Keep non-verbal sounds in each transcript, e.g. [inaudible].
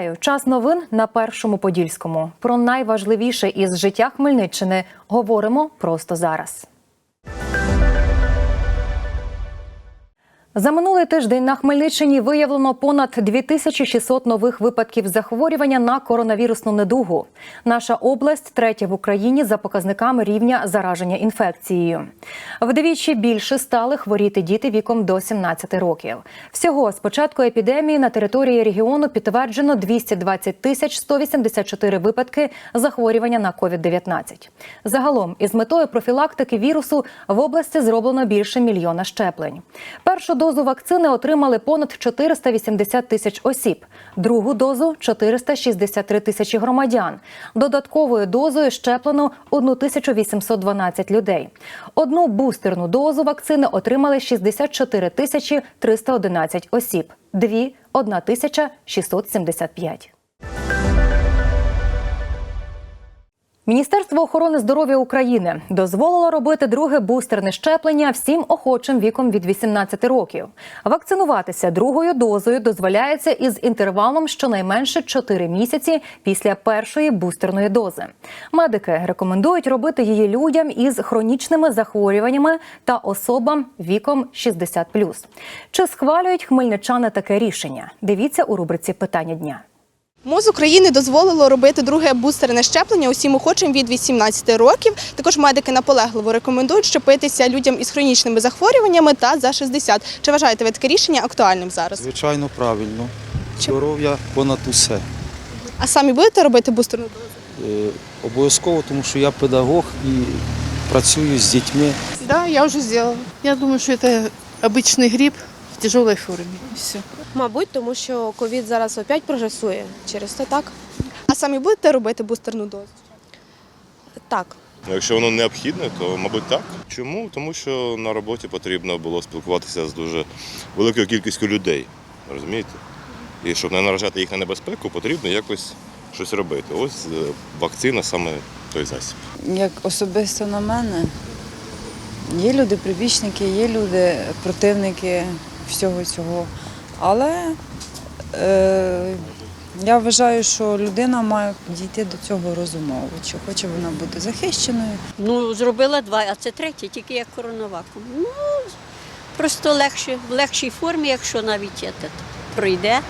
Вітаю! Час новин на першому подільському. Про найважливіше із життя Хмельниччини говоримо просто зараз. За минулий тиждень на Хмельниччині виявлено понад 2600 нових випадків захворювання на коронавірусну недугу. Наша область третя в Україні за показниками рівня зараження інфекцією. Вдвічі більше стали хворіти діти віком до 17 років. Всього з початку епідемії на території регіону підтверджено 220 тисяч 184 випадки захворювання на COVID-19. Загалом, із метою профілактики вірусу в області зроблено більше мільйона щеплень. Першу дозу вакцини отримали понад 480 тисяч осіб, другу дозу 463 тисячі громадян. Додатковою дозою щеплено 1812 людей. Одну бустерну дозу вакцини отримали 64 тисячі 311 осіб, дві – 1675. Міністерство охорони здоров'я України дозволило робити друге бустерне щеплення всім охочим віком від 18 років. Вакцинуватися другою дозою дозволяється із інтервалом щонайменше 4 місяці після першої бустерної дози. Медики рекомендують робити її людям із хронічними захворюваннями та особам віком 60+. Чи схвалюють хмельничани таке рішення? Дивіться у рубриці Питання дня. МОЗ України дозволило робити друге бустерне щеплення усім охочим від 18 років. Також медики наполегливо рекомендують щепитися людям із хронічними захворюваннями та за 60. Чи вважаєте ви таке рішення актуальним зараз? Звичайно, правильно. Здоров'я понад усе. А самі будете робити бустерну дозу? Е, Обов'язково, тому що я педагог і працюю з дітьми. Да, я уже сделала. Я думаю, что это обычный грипп в тяжелой форме. И все. Мабуть, тому що ковід зараз опять прогресує. Через це так. А самі будете робити бустерну дозу? Так. Ну, Якщо воно необхідне, то мабуть так. Чому? Тому що на роботі потрібно було спілкуватися з дуже великою кількістю людей. Розумієте? І щоб не наражати їх на небезпеку, потрібно якось щось робити. Ось е, вакцина саме той засіб. Як особисто на мене, є люди прибічники, є люди противники всього цього. Але е, я вважаю, що людина має дійти до цього розумово, чи хоче вона бути захищеною. Ну, зробила два, а це третє, тільки як коронаваком. Ну, просто легше, в легшій формі, якщо навіть пройде,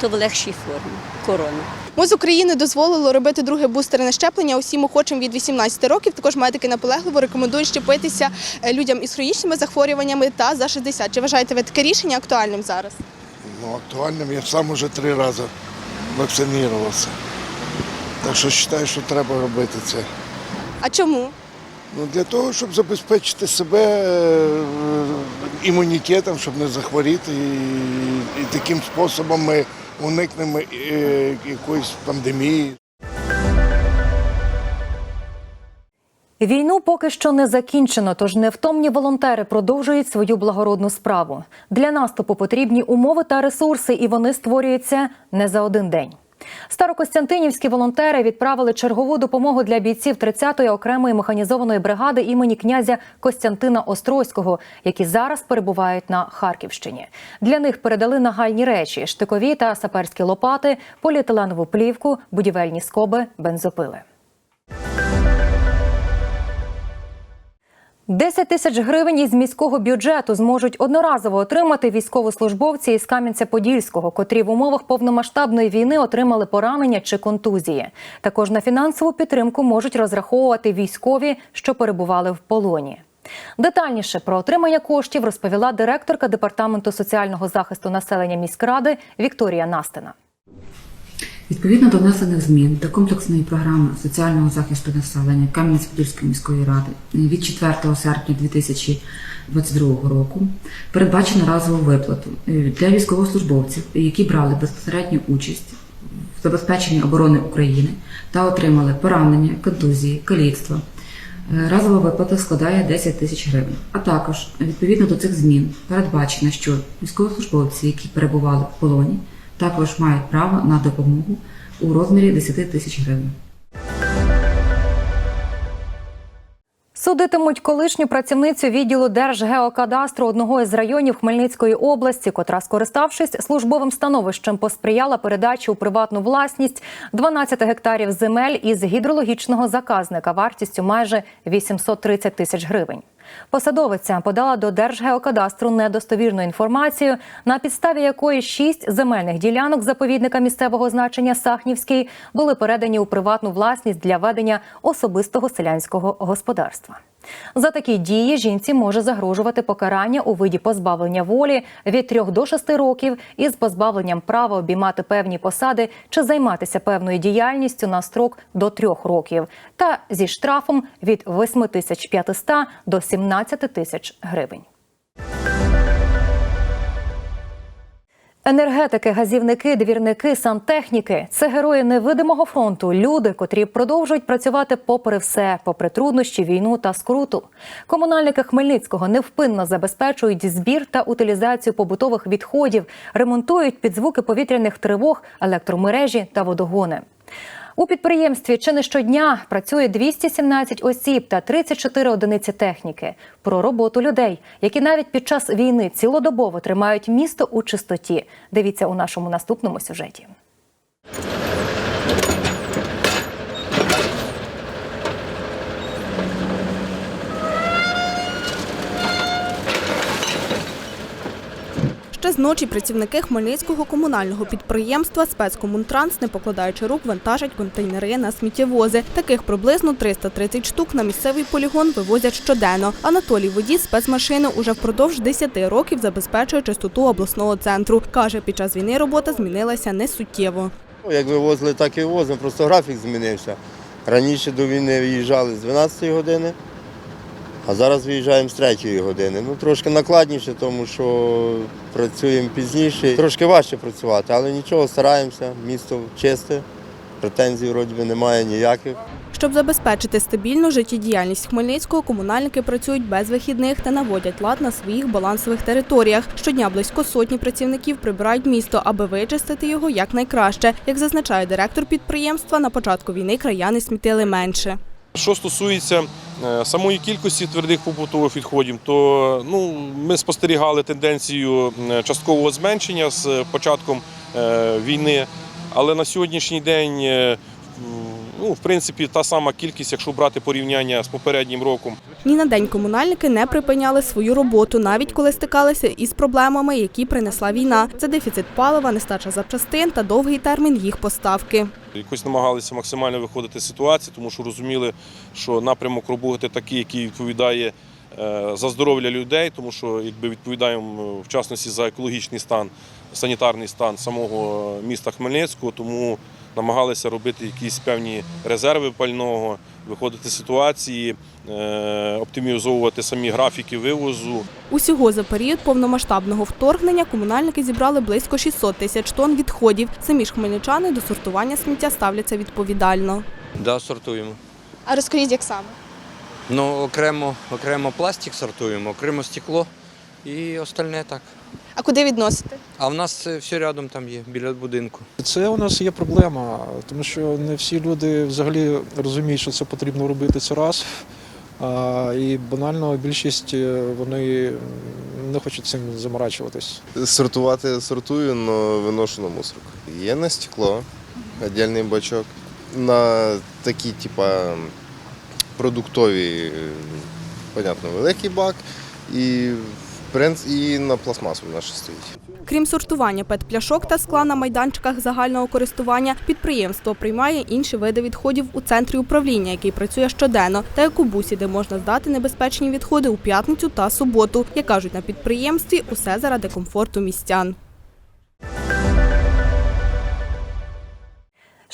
то в легшій формі корона. МОЗ України дозволило робити друге бустерне щеплення усім охочим від 18 років. Також медики наполегливо рекомендують щепитися е, людям із хронічними захворюваннями та за 60. Чи вважаєте ви таке рішення актуальним зараз? Ну, актуальним я сам уже три рази вакцинувався. Так що вважаю, що треба робити це. А чому? Ну, для того, щоб забезпечити себе е, імунітетом, щоб не захворіти. І, і таким способом ми уникнемо е, якоїсь пандемії. Війну поки що не закінчено, тож невтомні волонтери продовжують свою благородну справу. Для наступу потрібні умови та ресурси, і вони створюються не за один день. Старокостянтинівські волонтери відправили чергову допомогу для бійців 30-ї окремої механізованої бригади імені князя Костянтина Острозького, які зараз перебувають на Харківщині. Для них передали нагальні речі: штикові та саперські лопати, поліетиленову плівку, будівельні скоби, бензопили. 10 тисяч гривень із міського бюджету зможуть одноразово отримати військовослужбовці із Кам'янця-Подільського, котрі в умовах повномасштабної війни отримали поранення чи контузії. Також на фінансову підтримку можуть розраховувати військові, що перебували в полоні. Детальніше про отримання коштів розповіла директорка департаменту соціального захисту населення міськради Вікторія Настина. Відповідно до внесених змін до комплексної програми соціального захисту населення Кам'янець-Подільської міської ради від 4 серпня 2022 року передбачено разову виплату е, для військовослужбовців, які брали безпосередню участь в забезпеченні оборони України та отримали поранення, контузії, каліцтва. Е, Разова виплата складає 10 тисяч гривень. А також відповідно до цих змін передбачено, що військовослужбовці, які перебували в полоні, також мають право на допомогу у розмірі 10 тисяч гривень. Судитимуть колишню працівницю відділу Держгеокадастру одного із районів Хмельницької області, котра, скориставшись службовим становищем, посприяла передачі у приватну власність 12 гектарів земель із гідрологічного заказника вартістю майже 830 тисяч гривень. Посадовиця подала до Держгеокадастру недостовірну інформацію, на підставі якої шість земельних ділянок заповідника місцевого значення Сахнівський були передані у приватну власність для ведення особистого селянського господарства. За такі дії жінці може загрожувати покарання у виді позбавлення волі від 3 до 6 років із позбавленням права обіймати певні посади чи займатися певною діяльністю на строк до 3 років та зі штрафом від 8500 до 17 тисяч гривень. Енергетики, газівники, двірники, сантехніки це герої невидимого фронту. Люди, котрі продовжують працювати попри все, попри труднощі, війну та скруту. Комунальники Хмельницького невпинно забезпечують збір та утилізацію побутових відходів, ремонтують під звуки повітряних тривог, електромережі та водогони. У підприємстві чи не щодня працює 217 осіб та 34 одиниці техніки. Про роботу людей, які навіть під час війни цілодобово тримають місто у чистоті. Дивіться у нашому наступному сюжеті. Ще з ночі працівники Хмельницького комунального підприємства спецкомунтранс, не покладаючи рук, вантажать контейнери на сміттєвози. Таких приблизно 330 штук на місцевий полігон вивозять щоденно. Анатолій Водій спецмашини уже впродовж 10 років забезпечує чистоту обласного центру. Каже, під час війни робота змінилася не суттєво. Ну, Як вивозили, так і вивозимо, просто графік змінився. Раніше до війни виїжджали з 12 години, а зараз виїжджаємо з 3 години. Ну, трошки накладніше, тому що працюємо пізніше. Трошки важче працювати, але нічого, стараємося, місто чисте, претензій вроді би немає ніяких. Щоб забезпечити стабільну життєдіяльність Хмельницького, комунальники працюють без вихідних та наводять лад на своїх балансових територіях. Щодня близько сотні працівників прибирають місто, аби вичистити його якнайкраще. Як зазначає директор підприємства, на початку війни краяни смітили менше. Що стосується е, самої кількості твердих побутових відходів, то ну, ми спостерігали тенденцію е, часткового зменшення з початком е, війни, але на сьогоднішній день, ну, в принципі, та сама кількість, якщо брати порівняння з попереднім роком. Ні на день комунальники не припиняли свою роботу, навіть коли стикалися із проблемами, які принесла війна. Це дефіцит палива, нестача запчастин та довгий термін їх поставки. Якось намагалися максимально виходити з ситуації, тому що розуміли, що напрямок роботи такий, який відповідає е, за здоров'я людей, тому що якби відповідаємо е, в частності за екологічний стан, санітарний стан самого міста Хмельницького, тому намагалися робити якісь певні резерви пального, виходити з ситуації, е, оптимізовувати самі графіки вивозу. Усього за період повномасштабного вторгнення комунальники зібрали близько 600 тисяч тонн відходів. Самі ж хмельничани до сортування сміття ставляться відповідально. Да, сортуємо. А розкажіть, як саме? Ну, окремо, окремо пластик сортуємо, окремо стекло і остальне так. А куди відносите? А в нас це все рядом там є, біля будинку. Це у нас є проблема, тому що не всі люди взагалі розуміють, що це потрібно робити це раз. А, і банально більшість е, вони не хочуть цим заморачуватись. Сортувати сортую, але виношу на мусорку. Є на стекло, віддільний бачок. На такі, типа, продуктові, е, понятно, великий бак. І, принципі, і на пластмасу наш стоїть. Крім сортування пет-пляшок та скла на майданчиках загального користування, підприємство приймає інші види відходів у центрі управління, який працює щоденно, та як у бусі, де можна здати небезпечні відходи у п'ятницю та суботу. Як кажуть на підприємстві, усе заради комфорту містян.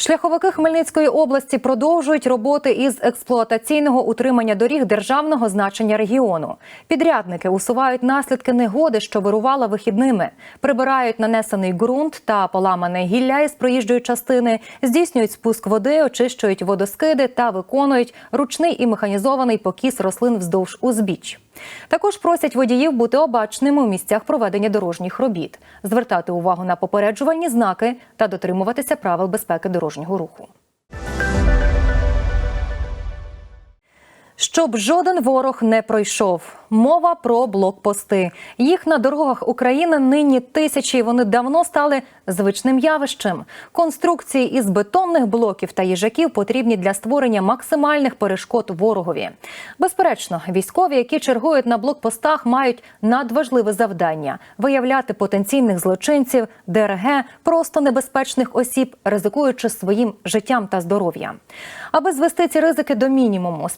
Шляховики Хмельницької області продовжують роботи із експлуатаційного утримання доріг державного значення регіону. Підрядники усувають наслідки негоди, що вирувала вихідними, прибирають нанесений ґрунт та поламане гілля із проїжджої частини, здійснюють спуск води, очищують водоскиди та виконують ручний і механізований покіс рослин вздовж узбіч. Також просять водіїв бути обачними у місцях проведення дорожніх робіт, звертати увагу на попереджувальні знаки та дотримуватися правил безпеки дорожнього руху. Щоб жоден ворог не пройшов. Мова про блокпости. Їх на дорогах України нині тисячі. Вони давно стали звичним явищем. Конструкції із бетонних блоків та їжаків потрібні для створення максимальних перешкод ворогові. Безперечно, військові, які чергують на блокпостах, мають надважливе завдання виявляти потенційних злочинців, ДРГ, просто небезпечних осіб, ризикуючи своїм життям та здоров'ям. Аби звести ці ризики до мінімуму,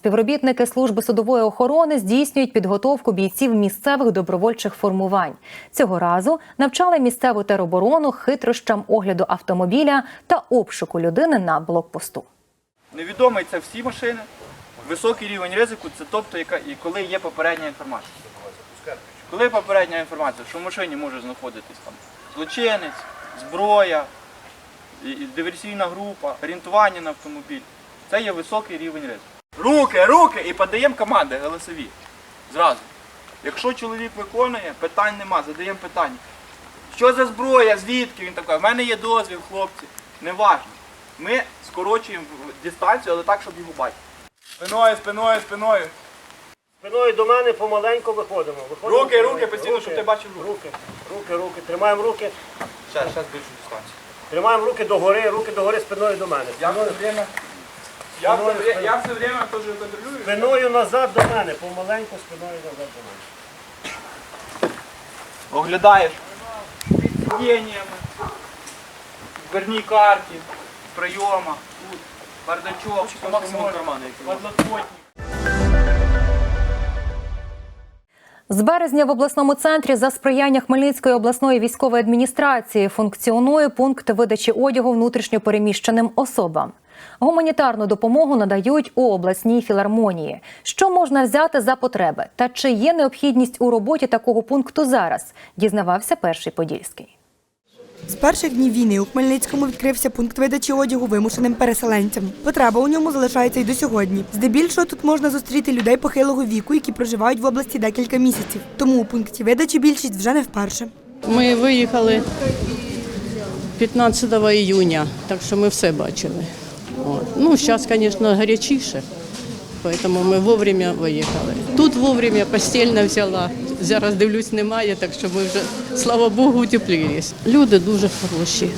співробітники служби судової охорони здійснюють підготовку бійців місцевих добровольчих формувань. Цього разу навчали місцеву тероборону хитрощам огляду автомобіля та обшуку людини на блокпосту. Невідомий це всі машини. Високий рівень ризику це тобто, яка і коли є попередня інформація. Коли попередня інформація, що в машині може знаходитись там злочинець, зброя, диверсійна група, орієнтування на автомобіль, це є високий рівень ризику. Руки, руки! І подаємо команди голосові. Зразу. Якщо чоловік виконує, питань нема, задаємо питання. Що за зброя, звідки? Він такий, в мене є дозвіл, хлопці. Неважно. Ми скорочуємо дистанцію, але так, щоб його бачити. Спиною, спиною, спиною. Спиною до мене помаленьку виходимо. виходимо Руки, руки, постійно, щоб ти бачив руки. Руки, руки, руки. Тримаємо руки. Ще, ще більшу дистанцію. Тримаємо руки догори, руки догори спиною до мене. Я все Спиною, я все, я время теж контролюю. спиною назад до мене. Помаленьку спиною назад до мене. Оглядаєш під сидіннями, в дверній карті, в прийомах, тут, бардачок, по максимуму кармани, подлокотник. З березня в обласному центрі за сприяння Хмельницької обласної військової адміністрації функціонує пункт видачі одягу внутрішньопереміщеним особам. Гуманітарну допомогу надають у обласній філармонії. Що можна взяти за потреби та чи є необхідність у роботі такого пункту зараз? Дізнавався перший подільський. З перших днів війни у Хмельницькому відкрився пункт видачі одягу вимушеним переселенцям. Потреба у ньому залишається й до сьогодні. Здебільшого тут можна зустріти людей похилого віку, які проживають в області декілька місяців. Тому у пункті видачі більшість вже не вперше. Ми виїхали 15 июня, так що ми все бачили. От. Ну, зараз, звісно, гарячіше, тому ми вовремя виїхали. Тут вовремя постільно взяла. Зараз дивлюсь, немає, так що ми вже, слава Богу, утеплились. Люди дуже хороші.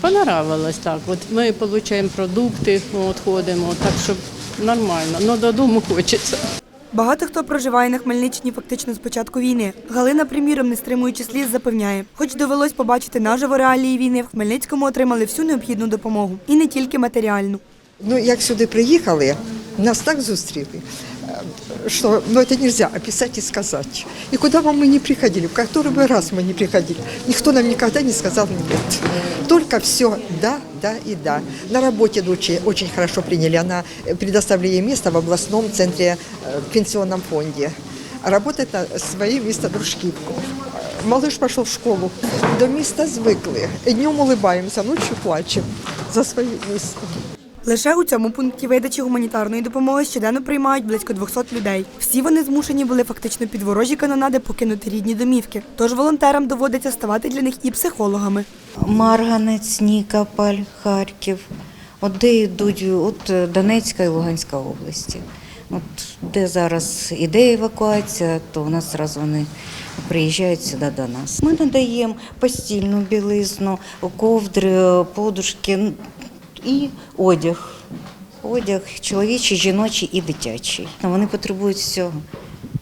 Понравилось так. От ми отримуємо продукти, от ходимо, так що нормально. але додому хочеться. Багато хто проживає на Хмельниччині фактично з початку війни. Галина, приміром, не стримуючи сліз, запевняє, хоч довелось побачити наживо реалії війни, в Хмельницькому отримали всю необхідну допомогу і не тільки матеріальну. Ну, як сюди приїхали, нас так зустріли, э, что ну, это нельзя описать и сказать. И куда бы мы ни приходили, в который бы раз мы ни приходили, никто нам никогда не сказал нет. Только все да, да и да. На работе дочь очень хорошо приняли. Она э, предоставили ей место в областном центре э, в пенсионном фонде. Работает на своє місто Дружківку. Малыш пошел в школу. До міста звикли. Днем улыбаємося, ночью плачемо за своє місто. Лише у цьому пункті видачі гуманітарної допомоги щоденно приймають близько 200 людей. Всі вони змушені були фактично під ворожі канонади покинути рідні домівки. Тож волонтерам доводиться ставати для них і психологами. Марганець, Нікополь, Харків. От де йдуть от Донецька і Луганська області. От де зараз іде евакуація, то у нас одразу вони приїжджають сюди до нас. Ми надаємо постільну білизну, ковдри, подушки і одяг. Одяг чоловічий, жіночий і дитячий. Вони потребують всього.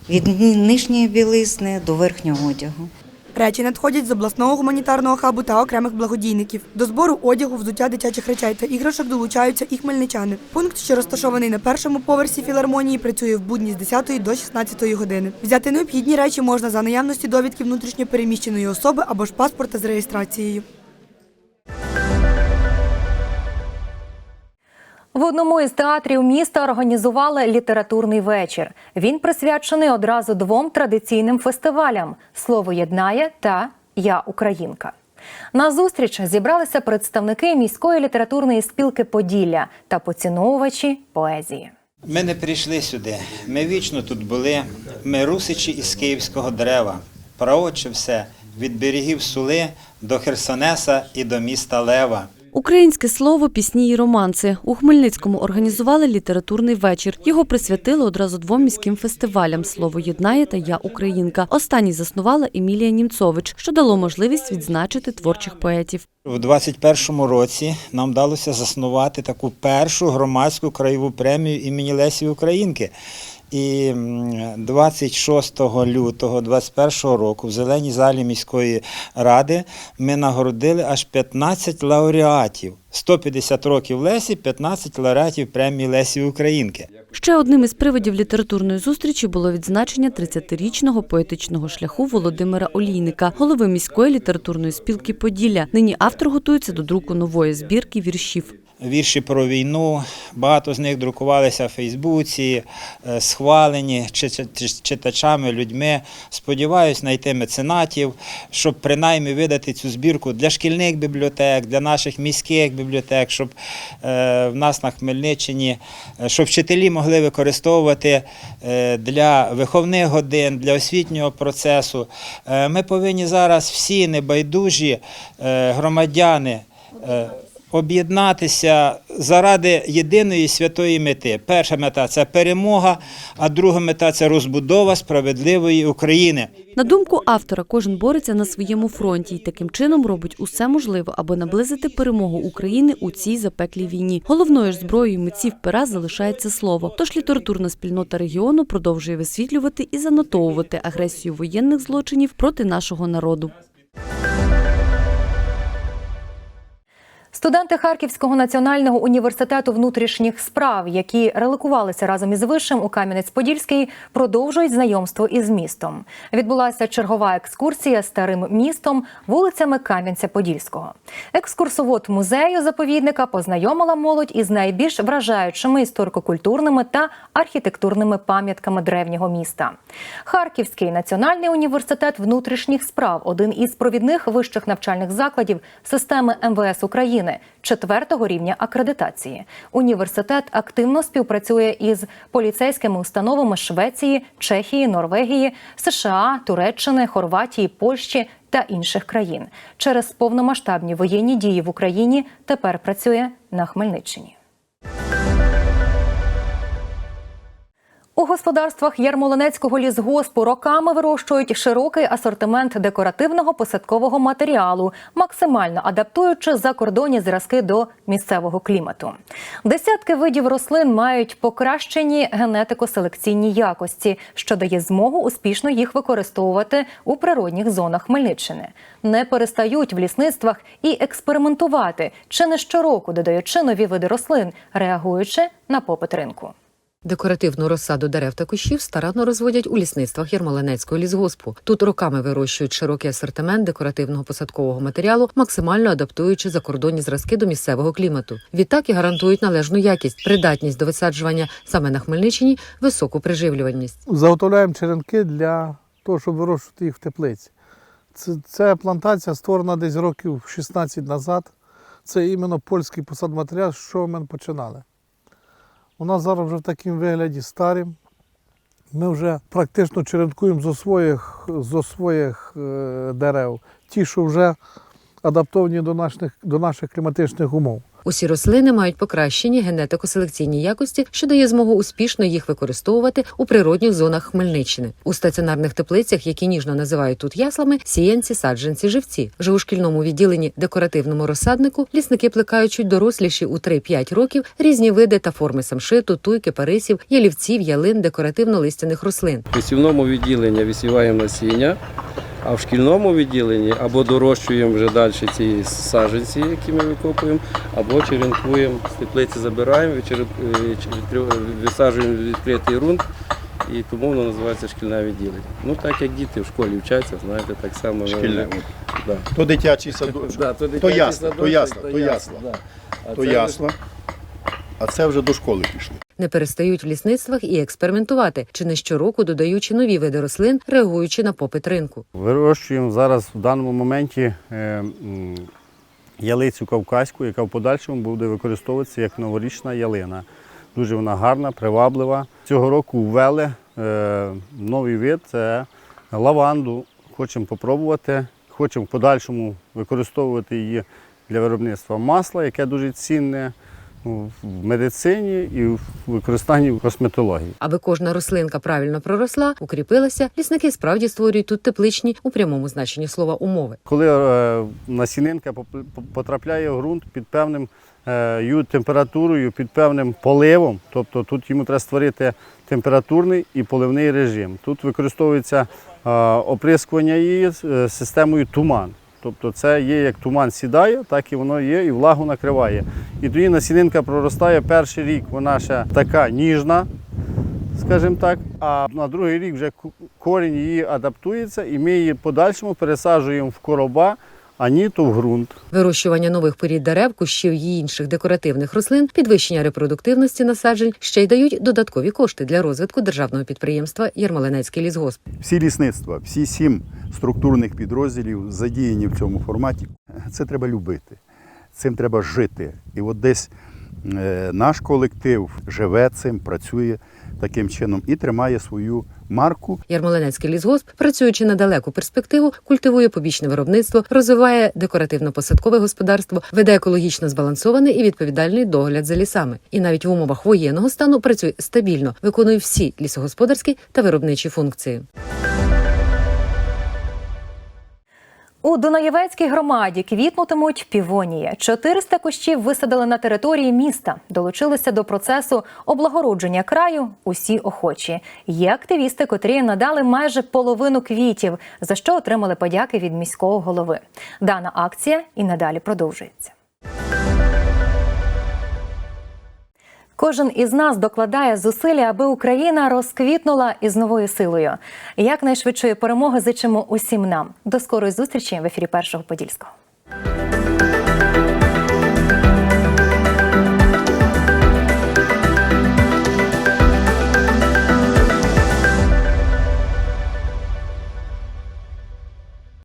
Від нижньої білизни до верхнього одягу. Речі надходять з обласного гуманітарного хабу та окремих благодійників. До збору одягу, взуття дитячих речей та іграшок долучаються і хмельничани. Пункт, що розташований на першому поверсі філармонії, працює в будні з 10 до 16 години. Взяти необхідні речі можна за наявності довідки внутрішньопереміщеної особи або ж паспорта з реєстрацією. В одному із театрів міста організували літературний вечір. Він присвячений одразу двом традиційним фестивалям Слово єднає та Я Українка. На зустріч зібралися представники міської літературної спілки Поділля та поціновувачі поезії. Ми не прийшли сюди. Ми вічно тут були. Ми русичі із київського дерева. Праотче все від берегів Сули до Херсонеса і до міста Лева. Українське слово, пісні і романси. У Хмельницькому організували літературний вечір. Його присвятили одразу двом міським фестивалям Слово єднає та Я Українка. Останній заснувала Емілія Німцович, що дало можливість відзначити творчих поетів. У 2021 році нам вдалося заснувати таку першу громадську краєву премію імені Лесі Українки. І м, 26 лютого 2021 року в зеленій залі міської ради ми нагородили аж 15 лауреатів. 150 років Лесі, 15 лауреатів премії Лесі Українки. Ще одним із приводів літературної зустрічі було відзначення 30-річного поетичного шляху Володимира Олійника, голови міської літературної спілки Поділля. Нині автор готується до друку нової збірки віршів. Вірші про війну, багато з них друкувалися в Фейсбуці, е, схвалені чи- чи- чи- читачами, людьми. Сподіваюсь знайти меценатів, щоб принаймні видати цю збірку для шкільних бібліотек, для наших міських бібліотек, щоб е, в нас на Хмельниччині, е, щоб вчителі могли використовувати для виховних годин, для освітнього процесу. Ми повинні зараз всі небайдужі громадяни. Об'єднатися заради єдиної святої мети. Перша мета це перемога, а друга мета це розбудова справедливої України. На думку автора, кожен бореться на своєму фронті і таким чином робить усе можливе, аби наблизити перемогу України у цій запеклій війні. Головною ж зброєю митців пера залишається слово. Тож літературна спільнота регіону продовжує висвітлювати і занотовувати агресію воєнних злочинів проти нашого народу. Студенти Харківського національного університету внутрішніх справ, які релокувалися разом із вишем у Кам'янець-Подільський, продовжують знайомство із містом. Відбулася чергова екскурсія старим містом вулицями Кам'янця-Подільського. Екскурсовод музею заповідника познайомила молодь із найбільш вражаючими історико-культурними та архітектурними пам'ятками древнього міста. Харківський національний університет внутрішніх справ один із провідних вищих навчальних закладів системи МВС України четвертого рівня акредитації. Університет активно співпрацює із поліцейськими установами Швеції, Чехії, Норвегії, США, Туреччини, Хорватії, Польщі та інших країн. Через повномасштабні воєнні дії в Україні тепер працює на Хмельниччині. Господарствах Ярмолинецького лісгоспу роками вирощують широкий асортимент декоративного посадкового матеріалу, максимально адаптуючи закордонні зразки до місцевого клімату. Десятки видів рослин мають покращені генетико-селекційні якості, що дає змогу успішно їх використовувати у природних зонах Хмельниччини. Не перестають в лісництвах і експериментувати, чи не щороку додаючи нові види рослин, реагуючи на попит ринку. Декоративну розсаду дерев та кущів старанно розводять у лісництвах Ярмолинецького лісгоспу. Тут роками вирощують широкий асортимент декоративного посадкового матеріалу, максимально адаптуючи закордонні зразки до місцевого клімату. Відтак і гарантують належну якість, придатність до висаджування саме на Хмельниччині, високу приживлюваність. Заготовляємо черенки для того, щоб вирощувати їх в теплиці. Це, це плантація створена десь років 16 назад. Це іменно польський посадматеріал, з чого ми починали. У нас зараз вже в такому вигляді старим. Ми вже практично черенкуємо зо своїх, зо своїх е, дерев, ті, що вже адаптовані до наших, до наших кліматичних умов. Усі рослини мають покращені генетико-селекційні якості, що дає змогу успішно їх використовувати у природних зонах Хмельниччини. У стаціонарних теплицях, які ніжно називають тут яслами, сіянці, саджанці, живці. Вже у шкільному відділенні декоративному розсаднику лісники плекають доросліші у 3-5 років різні види та форми самшиту, туйки, парисів, ялівців, ялин, декоративно-листяних рослин. В висівному відділенні висіваємо насіння, а в шкільному відділенні або дорощуємо вже далі ці саджанці, які ми викопуємо, або черенкуємо, з теплиці забираємо, е, висаджуємо відкритий ґрунт, і тому воно називається шкільне відділення. Ну так як діти в школі вчаться, знаєте, так само. Шкільне. Да. То дитячий садочок, [laughs] Да, то то дитячий то садочок, то то ясла, ясла. да. А То це ясла. А це вже до школи пішли. Не перестають в лісництвах і експериментувати, чи не щороку додаючи нові види рослин, реагуючи на попит ринку. Вирощуємо зараз в даному моменті е, ялицю кавказьку, яка в подальшому буде використовуватися як новорічна ялина. Дуже вона гарна, приваблива. Цього року ввели е, новий вид це лаванду. Хочемо спробувати, хочемо в подальшому використовувати її для виробництва масла, яке дуже цінне в медицині і в використанні в косметології. Аби кожна рослинка правильно проросла, укріпилася, лісники справді створюють тут тепличні у прямому значенні слова умови. Коли е, насінинка потрапляє в ґрунт під певним е, температурою, під певним поливом, тобто тут йому треба створити температурний і поливний режим. Тут використовується е, оприскування її е, системою туман. Тобто це є як туман сідає, так і воно є, і влагу накриває. І тоді насінинка проростає перший рік, вона ще така ніжна, скажімо так, а на другий рік вже корінь її адаптується, і ми її подальшому пересаджуємо в короба, а ні то в ґрунт. Вирощування нових порід дерев, кущів і інших декоративних рослин, підвищення репродуктивності насаджень ще й дають додаткові кошти для розвитку державного підприємства Ярмолинецький лісгосп. Всі лісництва, всі сім структурних підрозділів задіяні в цьому форматі. Це треба любити, цим треба жити. І от десь е, наш колектив живе цим, працює таким чином і тримає свою марку. Ярмолинецький лісгосп, працюючи на далеку перспективу, культивує побічне виробництво, розвиває декоративно-посадкове господарство, веде екологічно збалансований і відповідальний догляд за лісами. І навіть в умовах воєнного стану працює стабільно, виконує всі лісогосподарські та виробничі функції. У Дунаєвецькій громаді квітнутимуть півонії. 400 кущів висадили на території міста. Долучилися до процесу облагородження краю усі охочі. Є активісти, котрі надали майже половину квітів, за що отримали подяки від міського голови. Дана акція і надалі продовжується. Кожен із нас докладає зусилля, аби Україна розквітнула із новою силою. Якнайшвидшої перемоги зичимо усім нам. До скорої зустрічі в ефірі Першого Подільського.